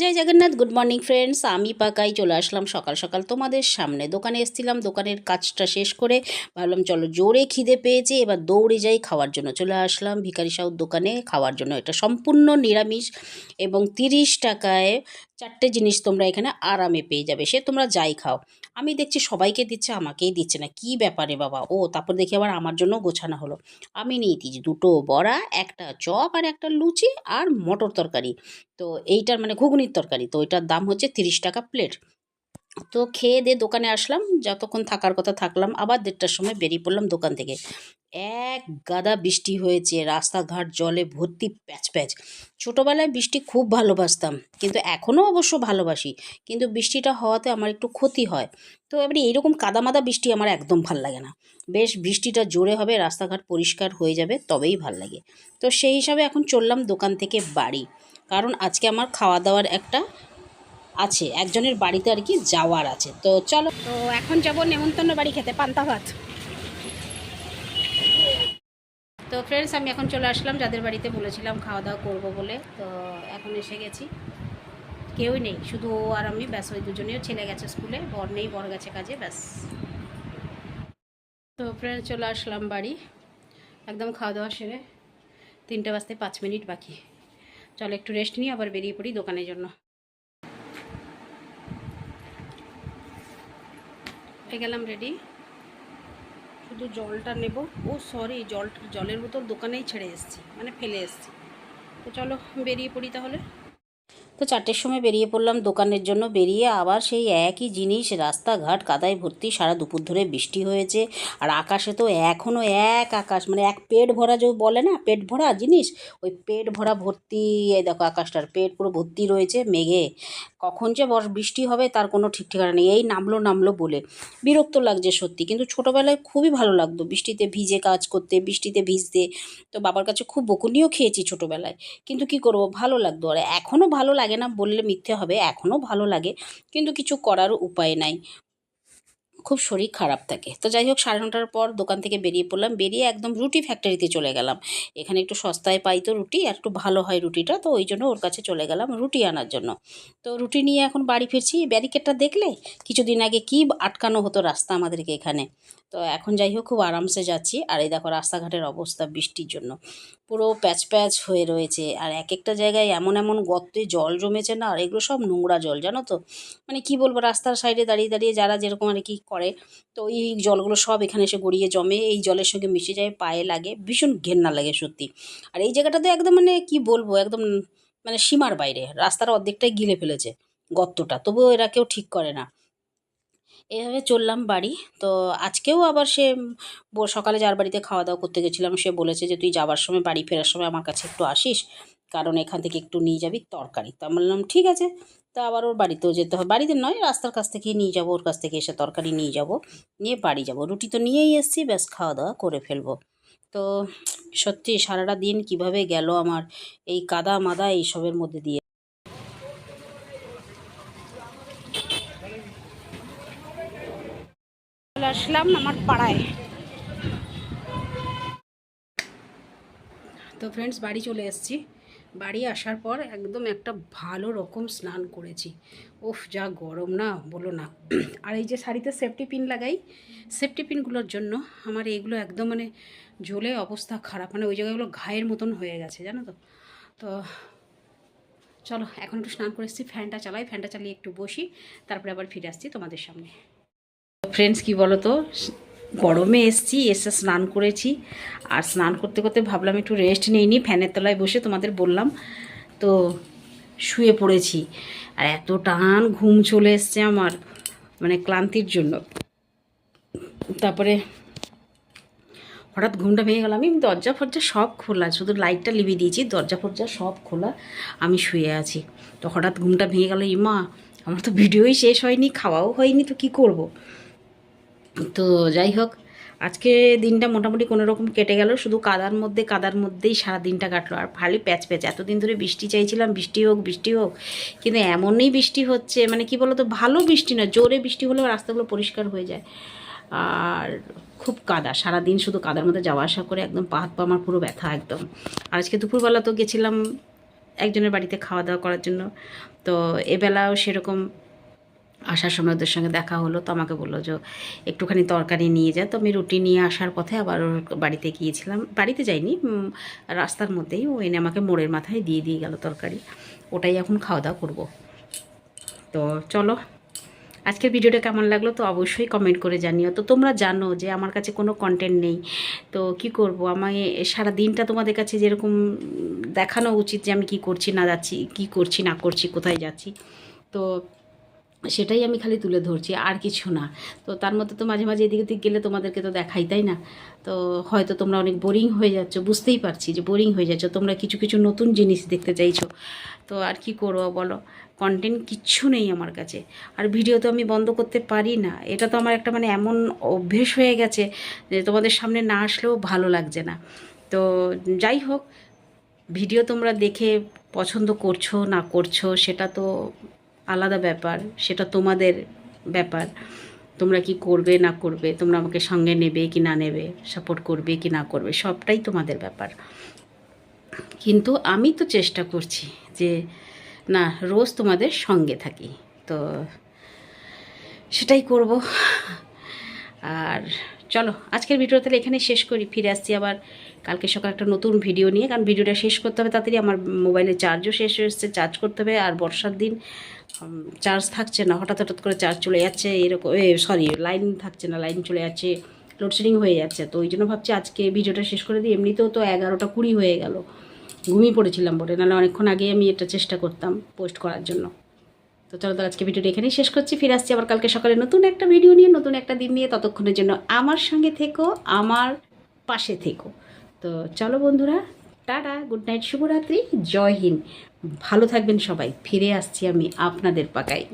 জয় Jagannath good morning friends আমি পাকাই চলে আসলাম সকাল সকাল তোমাদের সামনে। দোকানে এসেছিলাম, দোকানের কাজটা শেষ করে ভাবলাম চলো জোরে খিদে পেয়েছে, এবার দৌড়ে যাই খাওয়ার জন্য। চলে আসলাম ভিকারি সাউর দোকানে খাওয়ার জন্য। এটা সম্পূর্ণ নিরামিষ এবং তিরিশ টাকায় চারটে জিনিস তোমরা এখানে আরামে পেয়ে যাবে। সে তোমরা যাই খাও। আমি দেখছি সবাইকে দিচ্ছে, আমাকেই দিচ্ছে না। কি ব্যাপারে বাবা? ও, তারপর দেখি আবার আমার জন্য গোছানো হলো। আমি নিয়ে দিচ্ছি দুটো বড়া, একটা চপ আর একটা লুচি আর মটর তরকারি। তো এইটার মানে ঘুগনির তরকারি। তো ওইটার দাম হচ্ছে তিরিশ টাকা প্লেট। তো খেয়ে দিয়ে দোকানে আসলাম, যতক্ষণ থাকার কথা থাকলাম, আবার দেড়টার সময় বেরিয়ে পড়লাম দোকান থেকে। এক গাদা বৃষ্টি হয়েছে, রাস্তাঘাট, জলে ভর্তি প্যাচ প্যাচ ছোটোবেলায় বৃষ্টি খুব ভালোবাসতাম, কিন্তু এখনও অবশ্য ভালোবাসি। কিন্তু বৃষ্টিটা হওয়াতে আমার একটু ক্ষতি হয়। তো এবারে এইরকম কাদামাদা বৃষ্টি আমার একদম ভালো লাগে না। বেশ বৃষ্টিটা জোরে হবে, রাস্তাঘাট পরিষ্কার হয়ে যাবে, তবেই ভালো লাগে। তো সেই হিসাবে এখন চললাম দোকান থেকে বাড়ি। কারণ আজকে আমার খাওয়া দাওয়ার একটা আছে, একজনের বাড়িতে আর কি যাওয়ার আছে। তো চলো। তো এখন যাব নেমন্তন্ন বাড়ি খেতে, পান্তা ভাত। তো ফ্রেন্ডস আমি এখন চলে আসলাম যাদের বাড়িতে বলেছিলাম খাওয়া দাওয়া করব বলে। তো এখন এসে গেছি। কেউই নেই, শুধু ও আর আমি, ব্যাস, ওই দুজনেও ছেলে গেছে স্কুলে, বর নেই, বর গেছে কাজে, ব্যাস। তো ফ্রেন্ডস চলে আসলাম বাড়ি। একদম খাওয়া দাওয়া সেরে তিনটে বাজতে পাঁচ মিনিট বাকি। চলো, একটু রেস্ট নিয়ে আবার বেরিয়ে পড়ি দোকানের জন্য। হয়ে গেলাম রেডি শুধু জলটা নেব। ও সরি জল জলের বোতল দোকানেই ছেড়ে এসেছি মানে ফেলে এসেছি। তো চলো, বেরিয়ে পড়ি তাহলে। তো চারটের সময় বেরিয়ে পড়লাম দোকানের জন্য। বেরিয়ে আবার সেই একই জিনিস রাস্তাঘাট কাদায় ভর্তি সারা দুপুর ধরে বৃষ্টি হয়েছে। আর আকাশে তো এখনও এক আকাশ মানে এক পেট ভরা যে বলে না, পেট ভরা জিনিস, ওই পেট ভরা ভর্তি, এই দেখো আকাশটার পেট পুরো ভর্তি রয়েছে মেঘে। কখন যে বর্ষ বৃষ্টি হবে তার কোনো ঠিক ঠিকানা নেই, এই নামলো নামলো বলে। বিরক্ত লাগছে সত্যি, কিন্তু ছোটোবেলায় খুবই ভালো লাগতো বৃষ্টিতে ভিজে কাজ করতে, বৃষ্টিতে ভিজতে। তো বাবার কাছে খুব বকুনিও খেয়েছি ছোটোবেলায়, কিন্তু কি করব, ভালো লাগতো। আর এখনও ভালো লাগে না বললে মিথ্যে হবে, এখনও ভালো লাগে, কিন্তু কিছু করার উপায় নাই। খুব শরীর খারাপ থাকে। তো যাই হোক, সাড়ে নটার পর দোকান থেকে বেরিয়ে পড়লাম, বেরিয়ে একদম রুটি ফ্যাক্টরিতে চলে গেলাম। এখানে একটু সস্তায় পাই তো রুটি, আর একটু ভালো হয় রুটিটা, তো ওই জন্য ওর কাছে চলে গেলাম রুটি আনার জন্য। তো রুটি নিয়ে এখন বাড়ি ফিরছি ব্যারিকেডটা দেখলে, কিছুদিন আগে কি আটকানো হতো রাস্তা আমাদেরকে এখানে। তো এখন যাই হোক খুব আরামসে যাচ্ছি। আর এই দেখো রাস্তাঘাটের অবস্থা বৃষ্টির জন্য। পুরো প্যাচ প্যাচ হয়ে রয়েছে। আর এক একটা জায়গায় এমন এমন গর্তে জল জমেছে না, আর এগুলো সব নোংরা জল, জানো তো? মানে কি বলব, রাস্তার সাইডে দাঁড়িয়ে দাঁড়িয়ে যারা যেরকম আর কি করে, তো এই জলগুলো সব এখানে এসে গড়িয়ে জমে, এই জলের সঙ্গে মিশে যায়, পায়ে লাগে, ভীষণ ঘেন্না লাগে সত্যি। আর এই জায়গাটাতে একদম মানে কি বলব, একদম মানে সীমার বাইরে, রাস্তার অর্ধেকটাই গিলে ফেলেছে গর্তটা, তবুও এরা কেউ ঠিক করে না। এভাবে চললাম বাড়ি। তো আজকেও আবার সে সকালে যার বাড়িতে খাওয়া দাওয়া করতে গেছিলাম, সে বলেছে যে, তুই যাবার সময়, বাড়ি ফেরার সময় আমার কাছে একটু আসিস। কারণ এখান থেকে একটু নিয়ে যাবি তরকারি। তা আমি বললাম, ঠিক আছে। তা আবার ওর বাড়িতেও যেতে হবে। বাড়িতে নয়, রাস্তার কাছ থেকেই নিয়ে যাব, ওর কাছ থেকে এসে তরকারি নিয়ে যাব। নিয়ে বাড়ি যাব। রুটি তো নিয়েই এসেছি, ব্যাস খাওয়া দাওয়া করে ফেলব। তো সত্যি সারাটা দিন কীভাবে গেল আমার, এই কাদা মাদা এইসবের মধ্যে দিয়ে। আসলাম আমার পাড়ায়। তো ফ্রেন্ডস বাড়ি চলে এসেছি। বাড়ি আসার পর একদম একটা ভালো রকম স্নান করেছি। ওফ যা গরম না, বলো না। আর এই যে শাড়িতে সেফটি পিন লাগাই সেফটি পিনগুলোর জন্য আমার এইগুলো একদম মানে জ্বলে অবস্থা খারাপ। মানে ওই জায়গাগুলো ঘায়ের মতন হয়ে গেছে, জানো তো? তো চলো, এখন একটু স্নান করে এসেছি ফ্যানটা চালাই ফ্যানটা চালিয়ে একটু বসি, তারপরে আবার ফিরে আসছি তোমাদের সামনে। ফ্রেন্ডস কি বলো তো গরমে এসছি, এসে স্নান করেছি। আর স্নান করতে করতে ভাবলাম একটু রেস্ট নিইনি ফ্যানের তলায় বসে তোমাদের বললাম, তো শুয়ে পড়েছি। আর এত টান ঘুম চলে এসছে আমার মানে ক্লান্তির জন্য। তারপরে হঠাৎ ঘুমটা ভেঙে গেল। আমি দরজা ফরজা সব খোলা, শুধু লাইটটা লিভিয়ে দিয়েছি, দরজা ফরজা সব খোলা। আমি শুয়ে আছি। তো হঠাৎ ঘুমটা ভেঙে গেল, ইমা, আমার তো ভিডিওই শেষ হয়নি, খাওয়াও হয়নি, তো কি করব? তো যাই হোক, আজকে দিনটা মোটামুটি কোনো রকম কেটে গেল। শুধু কাদার মধ্যে, কাদার মধ্যেই সারা দিনটা কাটলো। আর ভালোই প্যাচ প্যাচ। এতদিন ধরে বৃষ্টি চাইছিলাম, বৃষ্টি হোক বৃষ্টি হোক। কিন্তু এমনই বৃষ্টি হচ্ছে মানে কি বলতো, ভালো বৃষ্টি না জোরে বৃষ্টি হলেও রাস্তাগুলো পরিষ্কার হয়ে যায়। আর খুব কাদা। সারাদিন শুধু কাদার মধ্যে যাওয়া আসা করে একদম পা পা আমার পুরো ব্যথা একদম। আর আজকে দুপুরবেলা তো গেছিলাম একজনের বাড়িতে খাওয়া দাওয়া করার জন্য। তো এবেলাও সেরকম আসার সময় ওদের সঙ্গে দেখা হলো, তো আমাকে বলল যে, একটুখানি তরকারি নিয়ে যা। তো আমি রুটি নিয়ে আসার পথে আবার ওর বাড়িতে গিয়েছিলাম। বাড়িতে যাইনি রাস্তার মধ্যেই। ও এনে আমাকে মোড়ের মাথায় দিয়ে দিয়ে গেল তরকারি। ওটাই এখন খাওয়া দাওয়া করব। তো চলো, আজকের ভিডিওটা কেমন লাগল তো অবশ্যই কমেন্ট করে জানিও। তো তোমরা জানো যে আমার কাছে কোনো কন্টেন্ট নেই। তো কি করব? আমায় সারা দিনটা তোমাদের কাছে যেরকম দেখানো উচিত যে আমি কি করছি, না যাচ্ছি, কি করছি, না করছি, কোথায় যাচ্ছি। তো সেটাই আমি খালি তুলে ধরছি, আর কিছু না। তো তার মধ্যে তো মাঝে মাঝে এদিক ওদিক গেলে তোমাদেরকে তো দেখাই, তাই না? তো হয়তো তোমরা অনেক বোরিং হয়ে যাচ্ছ, বুঝতেই পারছি যে বোরিং হয়ে যাচ্ছ, তোমরা কিছু কিছু নতুন জিনিস দেখতে চাইছো। তো আর কি করব বলো? কন্টেন্ট কিচ্ছু নেই আমার কাছে। আর ভিডিও তো আমি বন্ধ করতে পারি না। এটা তো আমার একটা মানে এমন অভ্যেস হয়ে গেছে যে তোমাদের সামনে না আসলেও ভালো লাগছে না। তো যাই হোক ভিডিও তোমরা দেখে পছন্দ করছ, না করছ, সেটা তো আলাদা ব্যাপার, সেটা তোমাদের ব্যাপার। তোমরা কি করবে, না করবে, তোমরা আমাকে সঙ্গে নেবে কি না নেবে সাপোর্ট করবে কি না করবে, সবটাই তোমাদের ব্যাপার। কিন্তু আমি তো চেষ্টা করছি যে, না, রোজ তোমাদের সঙ্গে থাকি। তো সেটাই করব। আর চলো, আজকের ভিডিও তাহলে এখানে শেষ করি, ফিরে আসছি আবার কালকে সকাল একটা নতুন ভিডিও নিয়ে, কারণ ভিডিওটা শেষ করতে হবে তাড়াতাড়ি, আমার মোবাইলে চার্জও শেষ হয়ে চার্জ করতে হবে, আর বর্ষার দিন চার্জ থাকছে না, হঠাৎ হঠাৎ করে চার্জ চলে যাচ্ছে, এরকম সরি লাইন থাকছে না লাইন চলে যাচ্ছে লোডশেডিং হয়ে যাচ্ছে, তো ওই জন্য ভাবছি আজকে ভিডিওটা শেষ করে দিই, এমনিতেও তো এগারোটা কুড়ি হয়ে গেল, ঘুমিয়ে পড়েছিলাম বলে নাহলে অনেকক্ষণ আগে আমি এটা চেষ্টা করতাম পোস্ট করার জন্য। তো চলো তো আজকে ভিডিওটি এখানেই শেষ করছি। ফিরে আসছি আবার কালকে সকালে নতুন একটা ভিডিও নিয়ে, নতুন একটা দিন নিয়ে। ততক্ষণের জন্য আমার সঙ্গে থেকো, আমার পাশে থেকো। তো চলো বন্ধুরা, টাটা গুড নাইট শুভরাত্রি, জয় হিন্দ। ভালো থাকবেন সবাই। ফিরে আসছি আমি আপনাদের পাকায়।